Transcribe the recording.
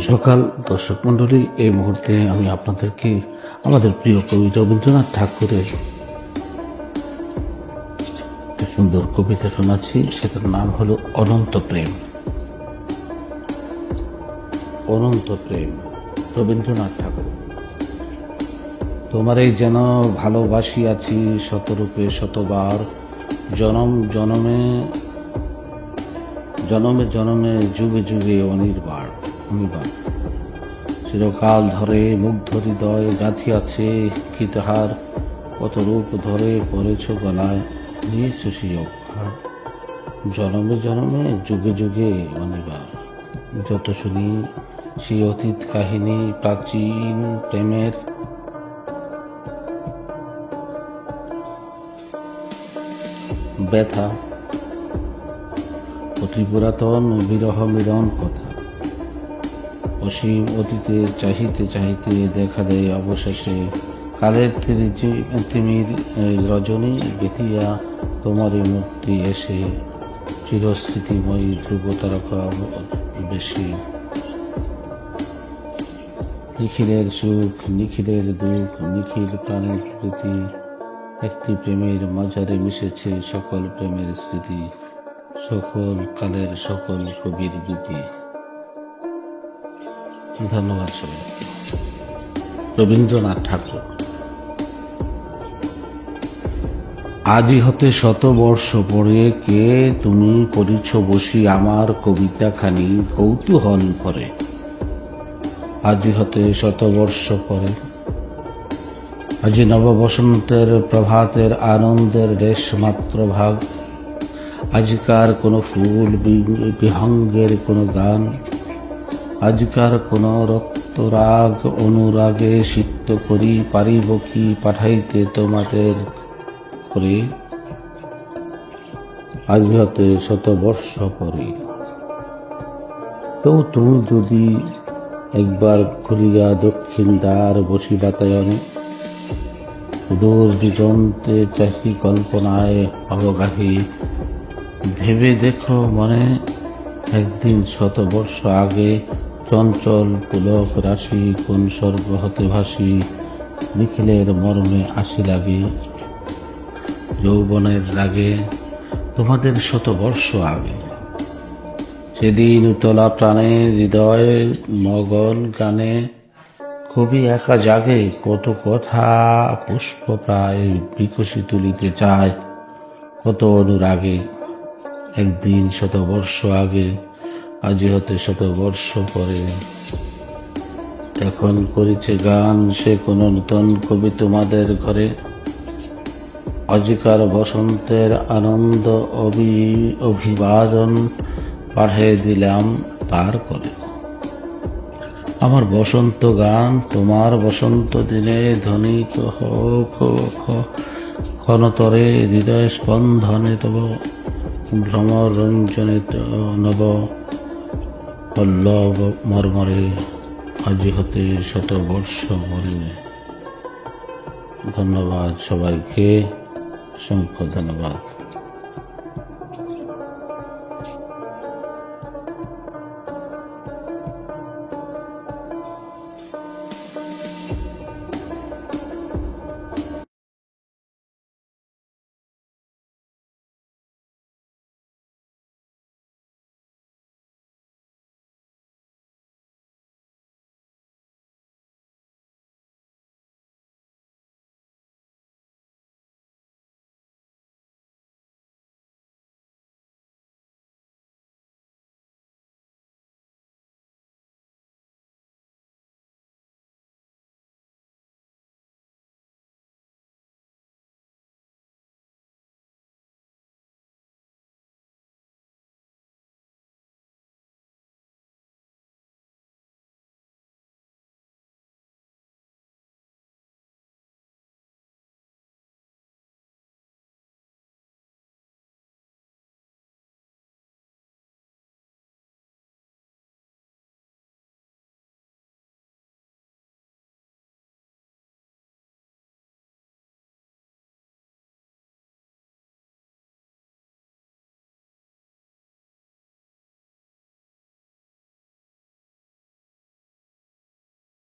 সকাল, দর্শক মণ্ডলী। এই মুহূর্তে আমি আপনাদেরকে, আমাদের প্রিয় কবি রবীন্দ্রনাথ ঠাকুরের সুন্দর কবিতা শোনাচ্ছি। সেটার নাম হলো অনন্ত প্রেম। অনন্ত প্রেম, রবীন্দ্রনাথ ঠাকুর। তোমারই যেন ভালোবাসি আছি শতরূপে শতবার, জনম জনমে জনমে জনমে যুগে যুগে অনির্বার অনির্বার চিরকাল ধরে মুগ্ধ হৃদয় গাঁথিয়াছে কি তাহার? কত রূপ ধরে পড়েছ গলায়? নিয়েছ সেই অভার জনমে জনমে, যুগে যুগে অনিবার। যত শুনি সেই অতীত কাহিনী প্রাচীন প্রেমের। ব্যথা। অতি পুরাতন বিরহ মিলন কথা। অসীম অতীতে চাহিতে চাহিতে দেখা দেয় অবশেষে। কালের তিমির রজনী বেতিয়া তোমারই মুক্তি এসে চিরস্মৃতিময়ী ধ্রুব তারকা বেশি। নিখিলের সুখ, নিখিলের দুঃখ, নিখিল প্রাণের প্রীতি, একটি প্রেমের মাঝারে মিশেছে সকল প্রেমের স্মৃতি, সকল কালের সকল কবির গীতি। ধন্যবাদ সবাই। রবীন্দ্রনাথ ঠাকুর। আদি হতে শত বর্ষ পরে কে তুমি পড়িছ বসি আমার কবিতাখানি কৌতূহল করে আজি হতে শত বর্ষ পরে। আজি নববসন্তের প্রভাতের আনন্দের রেশ মাত্র ভাগ। আজকার কোনো ফুল বিহঙ্গের কোনো গান। আজকার কোনো রক্তরাগ অনুরাগে সিক্ত করি পারিব কি পাঠাইতে তোমাদের করে? আজ হতে শত বর্ষ পরে। তো তুমি যদি একবার খুলিয়া দক্ষিণ দ্বার বসি বাতায়নে সুদূর দিগন্তে চাষি কল্পনায় অবগাহী। ভেবে দেখো মনে, একদিন শত বর্ষ আগে চঞ্চল পুলক রাশি কোন স্বর্গ হতে ভাসি? নিখিলের মর্মে আসি লাগে যৌবনের রাগে, তোমাদের শত বর্ষ আগে। সেদিন তোলা প্রাণে, হৃদয় মগন গানে কবি একা জাগে কত কথা পুষ্প প্রায় বিকশি তুলিতে চায়, কত অনুরাগে, একদিন শত বর্ষ আগে। আজি হতে শত বর্ষ পরে। এখন করিছে গান সে কোন নূতন কবি তোমাদের ঘরে। অজিকার বসন্তের আনন্দ অভি অভিবাদন পাঠিয়ে দিলাম তার করে। আমার বসন্ত গান, তোমার বসন্ত দিনে ধ্বনিত হোক ক্ষণতরে হৃদয় স্পন্দনে তব ভ্রমর রঞ্জনিত নব। পল্লব মর্মরে আজি হতে শত বর্ষ মরিবে। ধন্যবাদ সবাইকে অসংখ্য ধন্যবাদ।